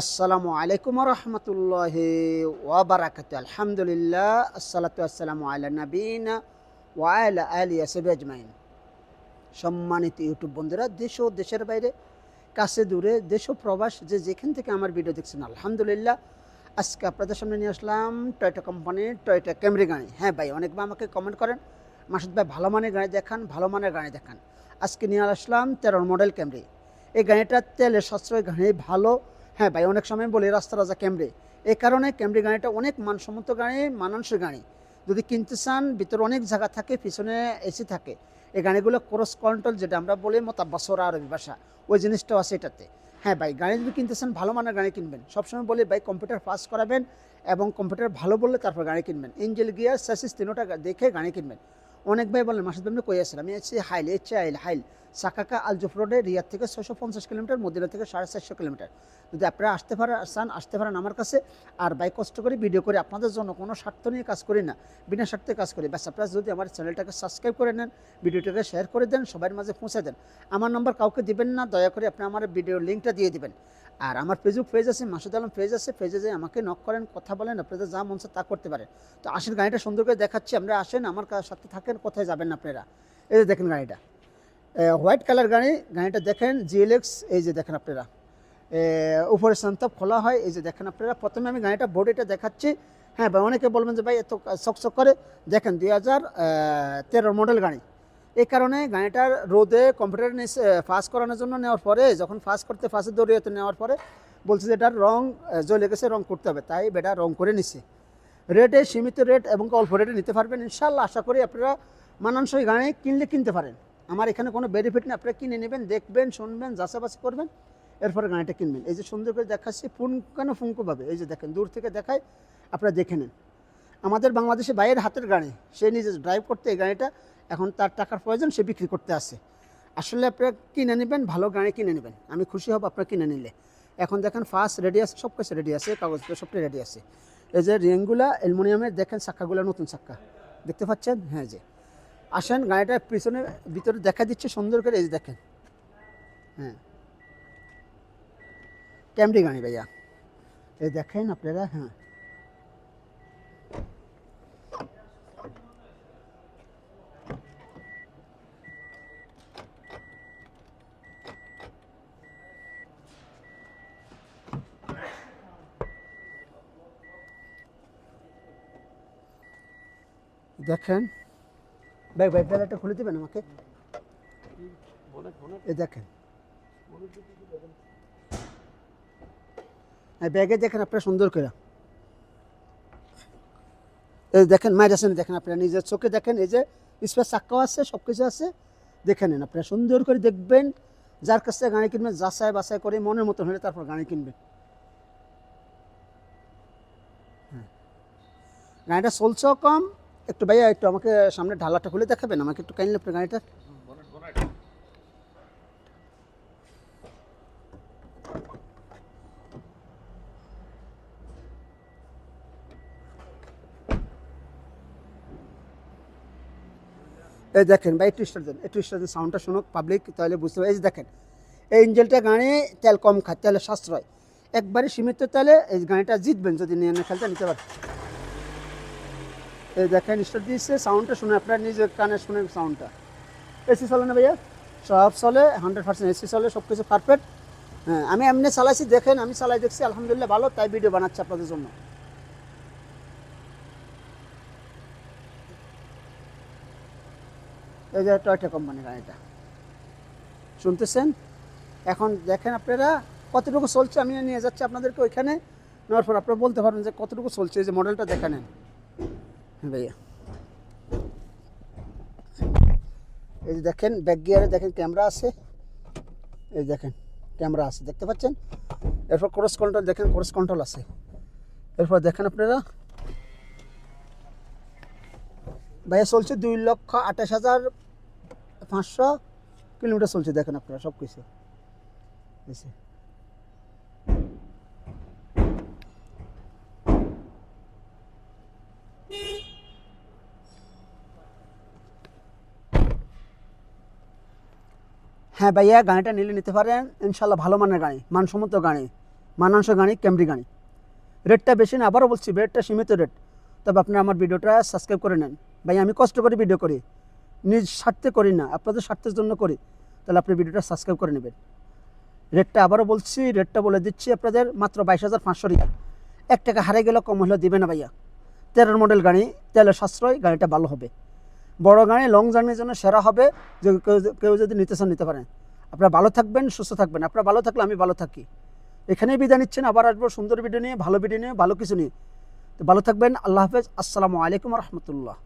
আসসালামু আলাইকুম রহমতুল্লাহ ওয়াবারাকাত আলহামদুলিল্লাহ, আসসালাতু আসসালামু আলা নবীন ওয়াইল আলী আসেব আজমাইন। সম্মানিত ইউটিউব বন্ধুরা, দেশ ও দেশের বাইরে, কাছে দূরে, দেশ প্রবাস, যে যেখান থেকে আমার ভিডিও দেখছেন, আলহামদুলিল্লাহ। আজকে আপনাদের সামনে নিয়ে আসলাম টয়টা কোম্পানির টয়টা ক্যামরি গাড়ি। হ্যাঁ ভাই অনেকবার আমাকে কমেন্ট করেন, মাসুদ ভাই ভালো মানের গাড়ি দেখান, ভালো মানের গাড়ি দেখান। আজকে নিয়ে আসলাম তেরোর মডেল ক্যামরি। এই গাড়িটার তেলের সাশ্রয় গাড়ি, ভালো হ্যাঁ ভাই, অনেক সময় বলে, রাস্তা রাজা ক্যামরি এই কারণে ক্যামরি গাড়িটা অনেক মানসম্মত গাড়ি, মানানসই গাড়ি। যদি কিনতে চান, ভিতরে অনেক জায়গা থাকে, পিছনে এসি থাকে। এই গাড়িগুলো ক্রস কন্ট্রোল যেটা আমরা বলি মোতাব্বাসর আরবি ভাষা ওই জিনিসটাও আছে এটাতে। হ্যাঁ ভাই, গাড়ি যদি কিনতে চান, ভালো মানের গাড়ি কিনবেন। সবসময় বলি ভাই কম্পিউটার পাস করাবেন এবং কম্পিউটার ভালো বললে তারপর গাড়ি কিনবেন। ইঞ্জেল গিয়ার স্যাসিস তিনোটা দেখে গাড়ি কিনবেন। অনেক ভাই বলেন, মাসুদ আপনি কই আসেন আমি আছি হাইল এইচ আইল হাইল সাকাকা আলজুফ রোডে, রিয়াদ থেকে ছশো পঞ্চাশ কিলোমিটার, মদিনা থেকে সাড়ে চারশো কিলোমিটার। যদি আপনারা আসতে পারেন, চান, আসতে পারেন আমার কাছে, আর বাই কষ্ট করে ভিডিও করে, আপনাদের জন্য কোনো স্বার্থ নিয়ে কাজ করি না, বিনা স্বার্থে কাজ করি। ব্যাস, আপনারা যদি আমার চ্যানেলটাকে সাবস্ক্রাইব করে নেন, ভিডিওটাকে শেয়ার করে দেন, সবার মাঝে পৌঁছে দেন। আমার নম্বর কাউকে দিবেন না, দয়া করে আপনি আমার ভিডিওর লিঙ্কটা দিয়ে দিবেন। আর আমার ফেসবুক পেজ আছে মাসুদ আলম পেজ আছে পেজে যে আমাকে নক করেন, কথা বলেন, আপনাদের যা মন তা করতে পারেন। তো আসেন গাড়িটা সুন্দর করে দেখাচ্ছি, আমরা আসেন, আমার সাথে থাকেন, কোথায় যাবেন আপনারা? এই যে দেখেন গাড়িটা। হোয়াইট কালার গাড়ি, গাড়িটা দেখেন জিএলএক্স এই যে দেখেন আপনারা। উপরে সান্তব খোলা হয়, এই যে দেখেন আপনারা। প্রথমে আমি গাড়িটা বডিটা দেখাচ্ছি। হ্যাঁ ভাই, অনেকে বলবেন যে ভাই এত চকচক করে। দেখেন দুই হাজার মডেল গাড়ি। এই কারণে গাড়িটার রোদে কম্পিউটার ফাস্ট করানোর জন্য নেওয়ার পরে, যখন ফাস্ট করতে ফাস্টের দৌড়িয়েতে নেওয়ার পরে, বলছে যে এটার রং জ্বলে গেছে, রং করতে হবে। তাই বেটা রং করে নিছে। রেটে সীমিত রেট এবং অল্প রেটে নিতে পারবেন। ইনশাল্লাহ আশা করি আপনারা মানানসই গাড়ি কিনলে কিনতে পারেন। আমার এখানে কোনো বেনিফিট নেই, আপনারা কিনে নেবেন, দেখবেন, শুনবেন, যাচাবাচি করবেন, এরপরে গাড়িটা কিনবেন। এই যে সুন্দর করে দেখাচ্ছি পুঙ্খানো ফুঙ্কোভাবে এই যে দেখেন, দূর থেকে দেখায়, আপনারা দেখে নেন। আমাদের বাংলাদেশে বাইরের হাতের গাড়ি, সে নিজে ড্রাইভ করতে এই গাড়িটা এখন তার টাকার প্রয়োজন, সে বিক্রি করতে আসে। আসলে আপনারা কিনে নেবেন, ভালো গাড়ি কিনে নেবেন। আমি খুশি হব আপনারা কিনে নিলে। এখন দেখেন ফার্স্ট রেডি আছে, সব কিছু রেডি আছে, কাগজপত্র সবটাই রেডি আছে। এই যে রিংগুলা, অ্যালুমিনিয়ামের, দেখেন চাক্কাগুলো নতুন চাক্কা দেখতে পাচ্ছেন? হ্যাঁ যে আসেন, গাড়িটার পিছনে, ভিতরে দেখা দিচ্ছে সুন্দর করে, এই যে দেখেন। হ্যাঁ। ক্যামরি গাড়ি ভাইয়া। এই দেখেন আপনারা হ্যাঁ। দেখেন। ভাই ভাই বেলাটা খুলে দেবেন আমাকে? এই দেখেন। ব্যাগে দেখেন আপনারা সুন্দর করে। এই দেখেন, মায়ের আছেন দেখেন আপনারা, নিজের চোখে দেখেন, এই যে স্পেস চাক্কাও আছে সব কিছু আছে। দেখে নেন আপনারা, সুন্দর করে দেখবেন। যার কাছ থেকে গাড়ি কিনবেন, যাচাই বাছাই করে মনের মতো হলে তারপর গাড়ি কিনবেন। হ্যাঁ। গাড়িটা চলছেও কম একটু ভাইয়া, একটু আমাকে সামনে ঢালাটা খুলে দেখাবেন? আমাকে একটু কাইন্ডলি আপনার গাড়িটা। এই দেখেন ভাই, একটু স্টার দেন, একটু স্টার দেন সাউন্ডটা শুনুক পাবলিক তাহলে বুঝতে পারে এই দেখেন, এই ইঞ্জেলটা গাড়ি তেল কম খায়, তেলের সাশ্রয়। একবারে সীমিত তেলে এই গাড়িটা জিতবেন যদি নিয়ে খেলতে, নিতে পারেন এই দেখেন স্টার দিচ্ছে সাউন্ডটা শুনে আপনার নিজের কানে শুনেন সাউন্ডটা এসি চলে না ভাইয়া? সব চলে হান্ড্রেড পার্সেন্ট এসি চলে সব কিছু পারফেক্ট হ্যাঁ আমি এমনি চালাইছি, দেখেন, আমি চালাই দেখছি, আলহামদুলিল্লাহ ভালো, তাই ভিডিও বানাচ্ছি আপনাদের জন্য। এই যে টয়টা কোম্পানি গাড়িটা শুনতেছেন? এখন দেখেন আপনারা কতটুকু চলছে, আমি নিয়ে যাচ্ছি আপনাদেরকে ওইখানে। নেওয়ার পর আপনারা বলতে পারবেন যে কতটুকু চলছে, এই যে মডেলটা দেখে নেন। হ্যাঁ ভাইয়া। এই যে দেখেন ব্যাক গিয়ারে দেখেন ক্যামেরা আছে। এই দেখেন ক্যামেরা আছে, দেখতে পাচ্ছেন? এরপর ক্রস কন্ট্রোল দেখেন ক্রস কন্ট্রোল আছে। এরপর দেখেন আপনারা। ভাইয়া, চলছে দুই লক্ষ আঠাশ হাজার পাঁচশো কিলোমিটার চলছে, দেখেন আপনারা সব কিছু হ্যাঁ ভাইয়া গাড়িটা নিলে নিতে পারেন। ইনশাল্লাহ ভালো মানের গাড়ি মানসম্মত গাড়ি মানাংশ গাড়ি ক্যামরি গাড়ি রেটটা বেশি না, আবারও বলছি, রেটটা সীমিত রেট। তবে আপনারা আমার ভিডিওটা সাবস্ক্রাইব করে নেন। ভাই আমি কষ্ট করে ভিডিও করি। নিজ স্বার্থে করি না, আপনাদের স্বার্থের জন্য করি। তাহলে আপনি ভিডিওটা সাবস্ক্রাইব করে নেবেন। রেটটা আবারও বলছি, রেটটা বলে দিচ্ছি আপনাদের, মাত্র বাইশ হাজার পাঁচশো রিয়াল। এক টাকা হারে গেলে কম হলেও দিবে না ভাইয়া। তেরোর মডেল গাড়ি তেলের সাশ্রয় গাড়িটা ভালো হবে। বড় গাড়ি লং জার্নির জন্য সেরা হবে যে কেউ যদি চান নিতে পারেন আপনারা ভালো থাকবেন, সুস্থ থাকবেন। আপনারা ভালো থাকলে আমি ভালো থাকি। এখানেই বিদায় নিচ্ছেন আবার আসব সুন্দর ভিডিও নিয়ে, ভালো ভিডিও নিয়ে, ভালো কিছু নিয়ে। তো ভালো থাকবেন, আল্লাহ হাফেজ। আসসালামু আলাইকুম রহমতুল্লাহ।